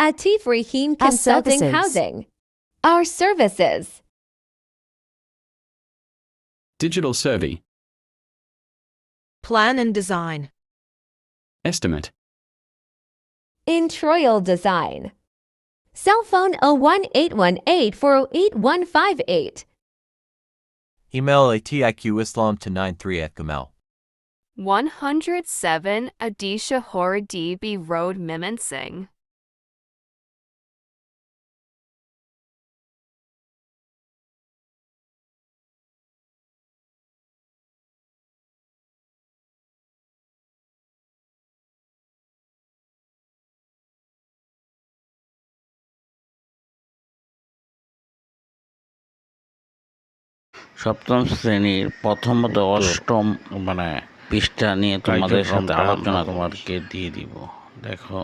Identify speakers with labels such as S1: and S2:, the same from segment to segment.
S1: Atif Rahim Consulting
S2: services.
S1: Housing. Our services.
S3: Digital survey.
S4: Plan and design.
S3: Estimate.
S1: Introil Design. Cell phone 01818-408-158.
S5: Email atiqislam to 93 at Gmail.
S6: 107 Adisha Hor DB Road Miminsing.
S7: সপ্তম শ্রেণির প্রথমত অষ্টম মানে পৃষ্ঠা নিয়ে তোমাদের সাথে আলোচনা তোমাদেরকে দিয়ে দিব। দেখো।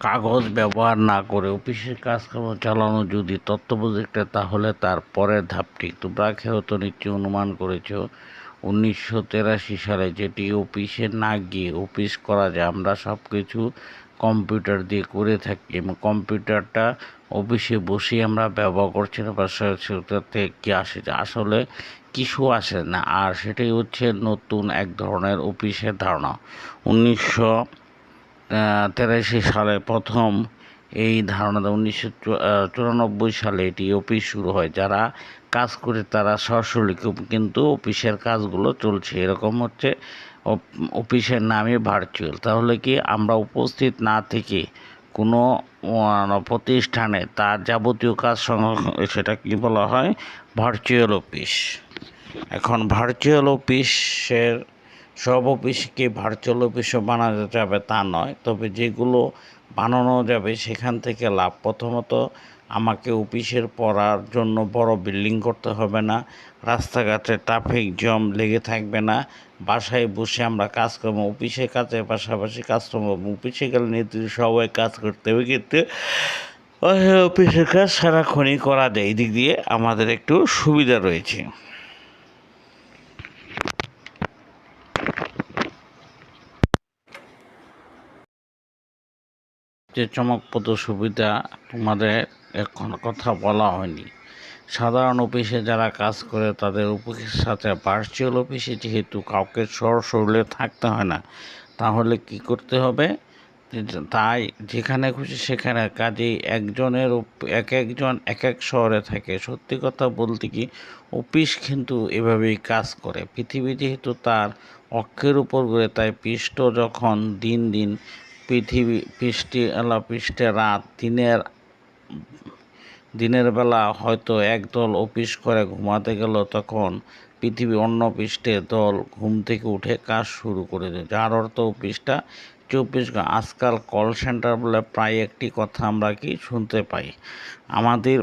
S7: কাগজ ব্যবহার না করে অফিসের কাজকর্ম চালানো যদি তথ্য প্রযুক্তি তাহলে তার পরের ধাপটি। তোমরা খেয়েও তো নিশ্চয়ই অনুমান করেছ উনিশশো তেরাশি সালে যেটি অফিসে না গিয়ে অফিস করা যায় আমরা সব কিছু কম্পিউটার দিয়ে করে থাকি। এবং কম্পিউটারটা অফিসে বসে আমরা ব্যবহার করছি না, বা সেটার থেকে কী আসে আসলে কিছু আসে না, আর সেটাই হচ্ছে নতুন এক ধরনের অফিসের ধারণা। উনিশশো তেরাশি সালে প্রথম এই ধারণাটা উনিশশো চুরানব্বই সালে এটি অফিস শুরু হয়। যারা কাজ করে তারা সরাসরি কিন্তু- অফিসের কাজগুলো চলছে। এরকম হচ্ছে অফিসের নামে ভার্চুয়াল তাহলে কি আমরা উপস্থিত না থেকে কোনো প্রতিষ্ঠানে তার যাবতীয় কাজ সেটা কি বলা হয়? ভার্চুয়াল অফিস এখন ভার্চুয়াল অফিসের সব অফিসকে ভার্চুয়াল অফিসও বানানো যাবে তা নয়। তবে যেগুলো বানানো যাবে, সেখান থেকে লাভ। প্রথমত আমাকে অফিসের পড়ার জন্য বড় বিল্ডিং করতে হবে না, রাস্তাঘাটে ট্রাফিক জ্যাম লেগে থাকবে না, বাসায় বসে আমরা কাজ করব অফিসের কাজের পাশাপাশি কাজ করব অফিসে গেলে নির্দিষ্ট সবাই কাজ করতে হবে কিন্তু, অফিসের কাজ সারাক্ষণই করা যায়। এই দিক দিয়ে আমাদের একটু সুবিধা রয়েছে। যে চমকপ্রদ সুবিধা তোমাদের এখন কথা বলা হয়নি। সাধারণ অফিসে যারা কাজ করে, তাদের অফিসের সাথে ভার্চুয়াল অফিসে যেহেতু কাউকে সরশরীরে থাকতে হয় না, তাহলে কি করতে হবে? তাই যেখানে খুশি সেখানে কাজেই একজনের এক একজন এক এক শহরে থাকে। সত্যি কথা বলতে কি, অফিস কিন্তু এভাবেই কাজ করে। পৃথিবী যেহেতু তার অক্ষের উপর ঘুরে, তাই পৃষ্ঠ যখন দিন দিন পৃথিবী পৃষ্ঠে আলা পৃষ্ঠে রাত, দিনের দিনের বেলা হয়তো একদল অফিস করে ঘুমাতে গেল তখন পৃথিবী অন্য পৃষ্ঠে দল ঘুম থেকে উঠে কাজ শুরু করে দেয়। যার অর্থ অফিসটা চব্বিশ আজকাল কল সেন্টার বলে প্রায় একটি কথা আমরা কি শুনতে পাই? আমাদের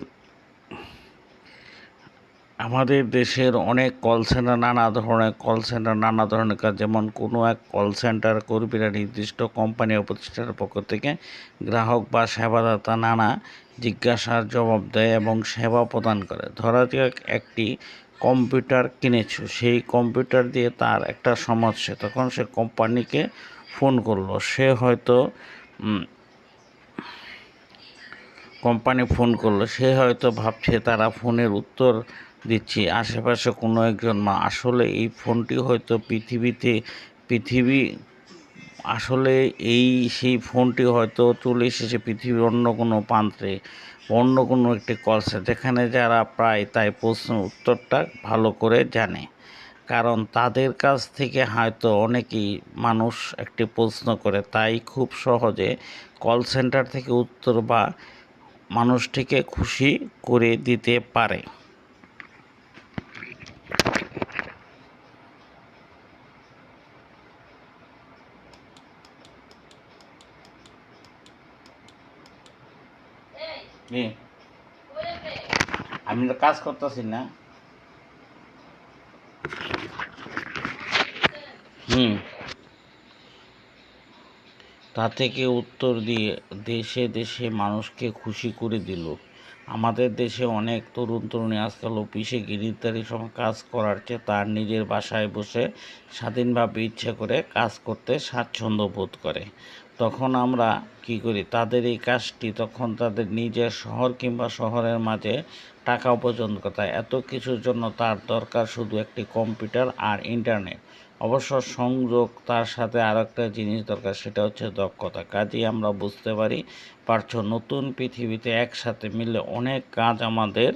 S7: আমাদের দেশের অনেক কল সেন্টার নানা ধরনের কল সেন্টার নানা ধরনের কাজ। যেমন কোনো এক কল সেন্টার কর্মীরা নির্দিষ্ট কোম্পানি ও প্রতিষ্ঠানের পক্ষ থেকে গ্রাহক বা সেবাদাতা নানা জিজ্ঞাসার জবাব দেয় এবং সেবা প্রদান করে। ধরা যাক একটি কম্পিউটার কিনেছো, সেই কম্পিউটার দিয়ে তার একটা সমস্যা তখন সে কোম্পানিকে ফোন করল। সে হয়তো কোম্পানি ফোন করল। সে হয়তো ভাবছে তারা ফোনের উত্তর দিচ্ছে আশেপাশে কোনো একজন মা, আসলে এই ফোনটি হয়তো পৃথিবীতে, পৃথিবী, আসলে এই সেই ফোনটি হয়তো চলে এসেছে পৃথিবীর অন্য কোনো প্রান্তে, অন্য কোনো একটি কলসে যেখানে যারা প্রায় তাই প্রশ্ন উত্তরটা ভালো করে জানে কারণ তাদের কাছ থেকে হয়তো অনেকেই মানুষ একটি প্রশ্ন করে, তাই খুব সহজে কল সেন্টার থেকে উত্তর বা মানুষটিকে খুশি করে দিতে পারে? আমি তো কাজ করতেছি না। হুম। তা থেকে উত্তর দিয়ে দেশে দেশে মানুষকে খুশি করে দিল। আমাদের দেশে অনেক তরুণ তরুণী আজকাল অফিসে গিরিদারি সময় কাজ করার চেয়ে তার নিজের বাসায় বসে স্বাধীনভাবে ইচ্ছে করে কাজ করতে স্বাচ্ছন্দ্য বোধ করে। তখন আমরা কি করি? তাদের এই কাজটি তখন তাদের নিজের শহর কিংবা শহরের মাঝে টাকা উপার্জন হয়। এত কিছুর জন্য তার দরকার শুধু একটি কম্পিউটার আর ইন্টারনেট। অবশ্য সংযোগ তার সাথে আর একটা জিনিস দরকার, সেটা হচ্ছে দক্ষতা। কাজেই আমরা বুঝতে পারি, পারছ, নতুন পৃথিবীতে একসাথে মিলে অনেক কাজ আমাদের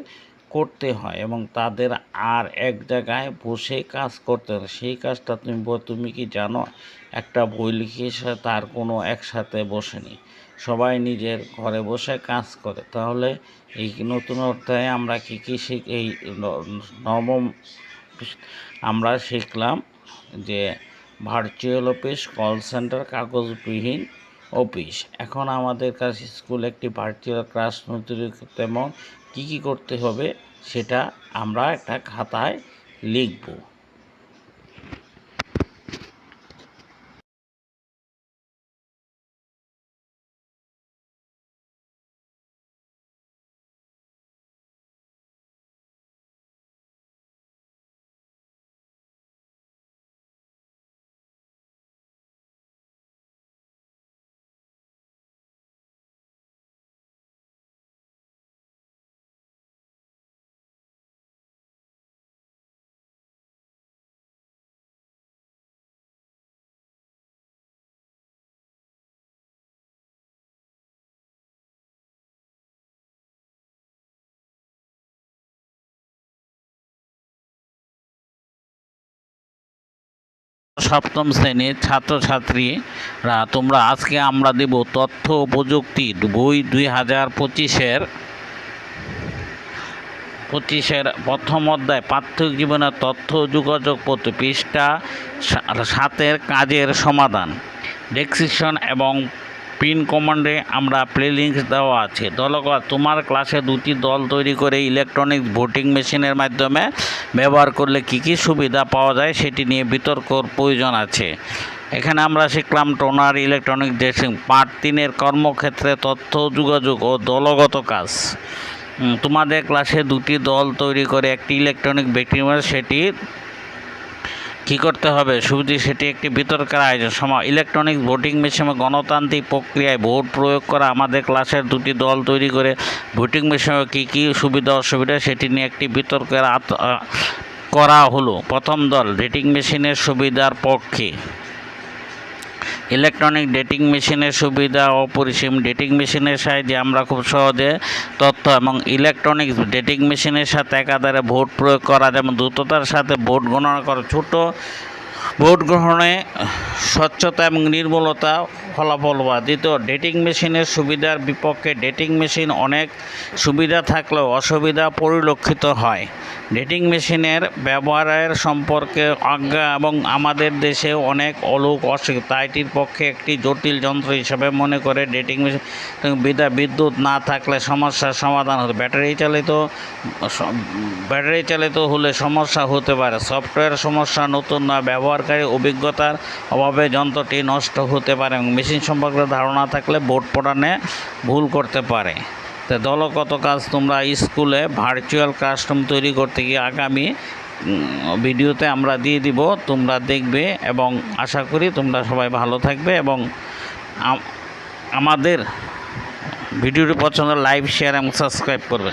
S7: করতে হয় এবং তাদের আর এক জায়গায় বসে কাজ করতে হয়। সেই কাজটা তুমি তুমি কি জানো? একটা বই লিখে তার কোনো একসাথে বসেনি। সবাই নিজের ঘরে বসে কাজ করে। তাহলে এই নতুন অধ্যায়ে আমরা কী কী শিখ, এই নবম আমরা শিখলাম যে ভার্চুয়াল অফিস কল সেন্টার কাগজবিহীন অফিস এখন আমাদের কাছে স্কুল একটি ভার্চুয়াল ক্লাস নতুন এবং কী কী করতে হবে সেটা আমরা একটা খাতায় লিখব। সপ্তম শ্রেণির ছাত্রছাত্রীরা তোমরা আজকে আমরা দেব তথ্য প্রযুক্তি বই দুই হাজার পঁচিশের পঁচিশের প্রথম অধ্যায় পার্থক্য জীবনের তথ্য যোগাযোগ পত্র, পৃষ্ঠা সাতের কাজের সমাধান ডেক্সিশন এবং পিন কমান্ডে আমরা প্লে লিঙ্ক দেওয়া আছে। দলগত তোমার ক্লাসে দুটি দল তৈরি করে ইলেকট্রনিক ভোটিং মেশিনের মাধ্যমে ব্যবহার করলে কী কী সুবিধা পাওয়া যায় সেটি নিয়ে বিতর্কর প্রয়োজন আছে। এখানে আমরা শিখলাম টোনার ইলেকট্রনিক ড্রেসিং, পার্ট তিনের কর্মক্ষেত্রে তথ্য, যোগাযোগ ও দলগত কাজ। তোমাদের ক্লাসে দুটি দল তৈরি করে একটি ইলেকট্রনিক ব্যক্তি সেটি কী করতে হবে? শুধু সেটি একটি বিতর্কের আয়োজন। সময় ইলেকট্রনিক ভোটিং মেশিনে গণতান্ত্রিক প্রক্রিয়ায় ভোট প্রয়োগ করা, আমাদের ক্লাসের দুটি দল তৈরি করে ভোটিং মেশিনে কী কী সুবিধা অসুবিধা, সেটি নিয়ে একটি বিতর্কের করা হলো। প্রথম দল রেটিং মেশিনের সুবিধার পক্ষে। ইলেকট্রনিক ডেটিং মেশিনের সুবিধা, অপরিসীম ডেটিং মেশিনের সাহায্যে আমরা খুব সহজে তথ্য এবং ইলেকট্রনিক ডেটিং মেশিনের সাথে একাধারে ভোট প্রয়োগ করা, যেমন দ্রুততার সাথে ভোট গণনা করা, ছোট ভোট গ্রহণে স্বচ্ছতা এবং নির্মলতা ফলাফল বা দ্বিতীয়, ডেটিং মেশিনের সুবিধার বিপক্ষে ডেটিং মেশিন অনেক সুবিধা থাকলেও অসুবিধা পরিলক্ষিত হয়। ডেটিং মেশিনের ব্যবহারের সম্পর্কে অজ্ঞা এবং আমাদের দেশে অনেক অলোক অসুখ তাই এটির পক্ষে একটি জটিল যন্ত্র হিসেবে মনে করে ডেটিং মেশিন বিদ্যা বিদ্যুৎ না থাকলে সমস্যার সমাধান হতো ব্যাটারি চালিত ব্যাটারি চালিত হলে সমস্যা হতে পারে। সফটওয়্যার সমস্যা নতুন নয় ব্যবহারকারী অভিজ্ঞতার অভাবে যন্ত্রটি নষ্ট হতে পারে এবং মেশিন সম্পর্কে ধারণা থাকলে বোর্ড পড়ানে ভুল করতে পারে। তো দলগত কাজ তোমরা স্কুলে ভার্চুয়াল ক্লাসরুম তৈরি করতে গিয়ে আগামী ভিডিওতে আমরা দিয়ে দিব, তোমরা দেখবে এবং আশা করি তোমরা সবাই ভালো থাকবে এবং আমাদের ভিডিওটি পছন্দ লাইভ শেয়ার এবং সাবস্ক্রাইব করবে।